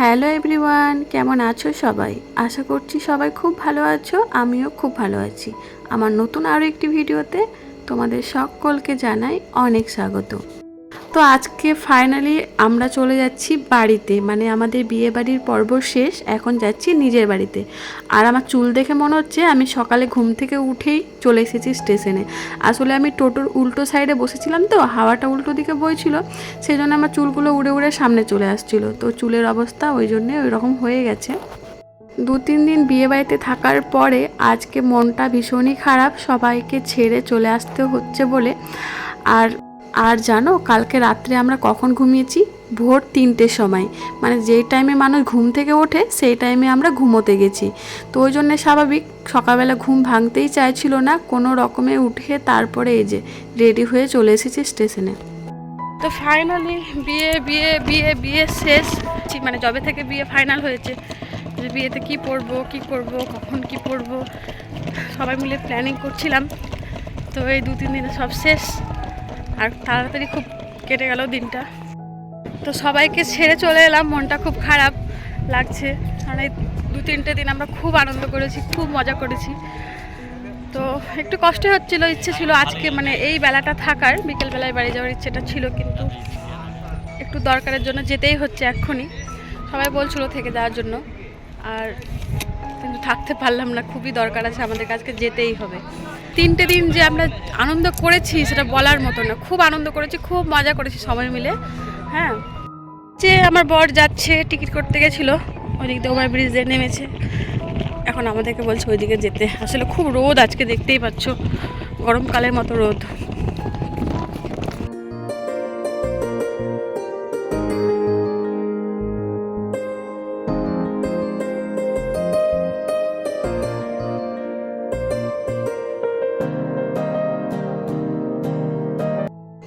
Hello everyone, কেমন আছো সবাই? আশা করছি সবাই খুব ভালো আছো, আমিও খুব ভালো আছি। আমার নতুন আরও একটি ভিডিওতে তোমাদের সকলকে জানাই অনেক স্বাগত। তো আজকে ফাইনালি আমরা চলে যাচ্ছি বাড়িতে। মানে আমাদের বিয়ে বাড়ির পর্ব শেষ, এখন যাচ্ছি নিজের বাড়িতে। আর আমার চুল দেখে মনে হচ্ছে আমি সকালে ঘুম থেকে উঠেই চলে এসেছি স্টেশনে। আসলে আমি টোটোর উল্টো সাইডে বসেছিলাম তো, হাওয়াটা উল্টো দিকে বইছিল সেই জন্য আমার চুলগুলো উড়ে উড়ে সামনে চলে আসছিল। তো চুলের অবস্থা ওই জন্যে ওই রকম হয়ে গেছে। দু তিন দিন বিয়ে বাড়িতে থাকার পরে আজকে মনটা ভীষণই খারাপ, সবাইকে ছেড়ে চলে আসতে হচ্ছে বলে। আর আর জানো, কালকে রাত্রে আমরা কখন ঘুমিয়েছি? ভোর তিনটের সময়। মানে যেই টাইমে মানুষ ঘুম থেকে ওঠে, সেই টাইমে আমরা ঘুমোতে গেছি। তো ওই জন্যে স্বাভাবিক, সকালবেলা ঘুম ভাঙতেই চাইছিল না, কোনো রকমে উঠে তারপরে এই যে রেডি হয়ে চলে এসেছি স্টেশনে তো ফাইনালি বিয়ে বিয়ে বিয়ে বিয়ে শেষ। মানে যবে থেকে বিয়ে ফাইনাল হয়েছে, যে বিয়েতে কি পরবো, কি করব, কখন কি পরবো, সবাই মিলে প্ল্যানিং করছিলাম। তো এই দু, তিন দিনে সব শেষ। আর তাড়াতাড়ি খুব কেটে গেল দিনটা। তো সবাইকে ছেড়ে চলে এলাম, মনটা খুব খারাপ লাগছে। কারণ এই দু তিনটে দিন আমরা খুব আনন্দ করেছি, খুব মজা করেছি। তো একটু কষ্ট হচ্ছিল, ইচ্ছে ছিল আজকে মানে এই বেলাটা থাকার, বিকেলবেলায় বাড়ি যাওয়ার ইচ্ছেটা ছিল, কিন্তু একটু দরকারের জন্য যেতেই হচ্ছে এক্ষুনি। সবাই বলছিল থেকে যাওয়ার জন্য। আর কিন্তু থাকতে পারলাম না, খুবই দরকার আছে আমাদের কাছকে যেতেই হবে। তিনটে দিন যে আমরা আনন্দ করেছি সেটা বলার মতো না, খুব আনন্দ করেছি, খুব মজা করেছি সবাই মিলে হ্যাঁ। যে আমার বর যাচ্ছে, টিকিট করতে গেছিল, ওইদিক দিয়ে ওভার ব্রিজে নেমেছে। এখন আমাদেরকে বলছে ওইদিকে যেতে। আসলে খুব রোদ আজকে, দেখতেই পাচ্ছ, গরমকালের মতো রোদ।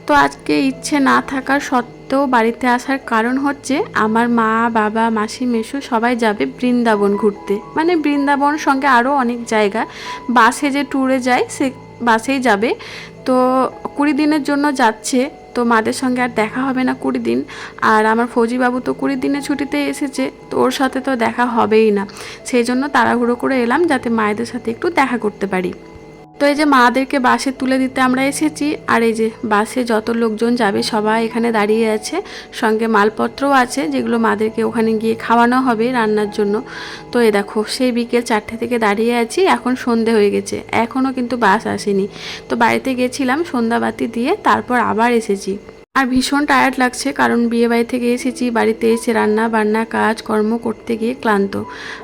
তো আজকে ইচ্ছে না থাকার সত্ত্বেও বাড়িতে আসার কারণ হচ্ছে আমার মা, বাবা, মাসি মেশো সবাই যাবে বৃন্দাবন ঘুরতে। মানে বৃন্দাবন সঙ্গে আরও অনেক জায়গা। বাসে যে ট্যুরে যায় সে বাসেই যাবে। তো কুড়ি দিনের জন্য যাচ্ছে। তো মাদের সঙ্গে আর দেখা হবে না কুড়ি দিন। আর আমার ফৌজিবাবু তো কুড়ি দিনের ছুটিতে এসেছে। তো ওর সাথে তো দেখা হবেই না। সেই জন্য তাড়াহুড়ো করে এলাম যাতে মায়েদের সাথে একটু দেখা করতে পারি। তো এই যে মাদেরকে বাসে তুলে দিতে আমরা এসেছি, আর এই যে বাসে যত লোকজন যাবে সবাই এখানে দাঁড়িয়ে আছে। সঙ্গে মালপত্রও আছে যেগুলো মাদেরকে ওখানে গিয়ে খাওয়ানো হবে রান্নার জন্য। তো এ দেখো, সেই বিকেল চারটে থেকে দাঁড়িয়ে আছি, এখন সন্ধে হয়ে গেছে, এখনও কিন্তু বাস আসেনি। তো বাড়িতে গেছিলাম সন্ধ্যাবাতি দিয়ে, তারপর আবার এসেছি। আর ভীষণ টায়ার্ড লাগছে কারণ বিয়ে বাড়ি থেকে এসেছি, বাড়িতে এসে রান্না বান্না, কাজ কর্ম করতে গিয়ে ক্লান্ত।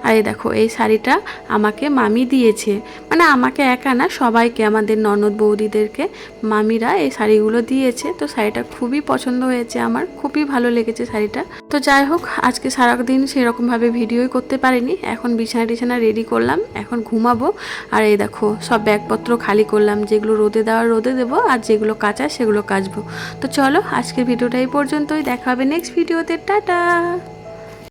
আর এই দেখো, এই শাড়িটা আমাকে মামি দিয়েছে। মানে আমাকে একা না, সবাইকে, আমাদের ননদ বৌদিদেরকে মামিরা এই শাড়িগুলো দিয়েছে। তো শাড়িটা খুবই পছন্দ হয়েছে আমার, খুবই ভালো লেগেছে শাড়িটা। তো যাই হোক, আজকে সারাদিন সেরকমভাবে ভিডিওই করতে পারিনি। এখন বিছানা টিছানা রেডি করলাম, এখন ঘুমাবো। আর এই দেখো, সব ব্যাগপত্র খালি করলাম, যেগুলো রোদে দেওয়া রোদে দেবো আর যেগুলো কাঁচা সেগুলো কাচবো। তো চলো, আজকের ভিডিওটা এই পর্যন্তই, দেখা হবে নেক্সট ভিডিওতে, টাটা!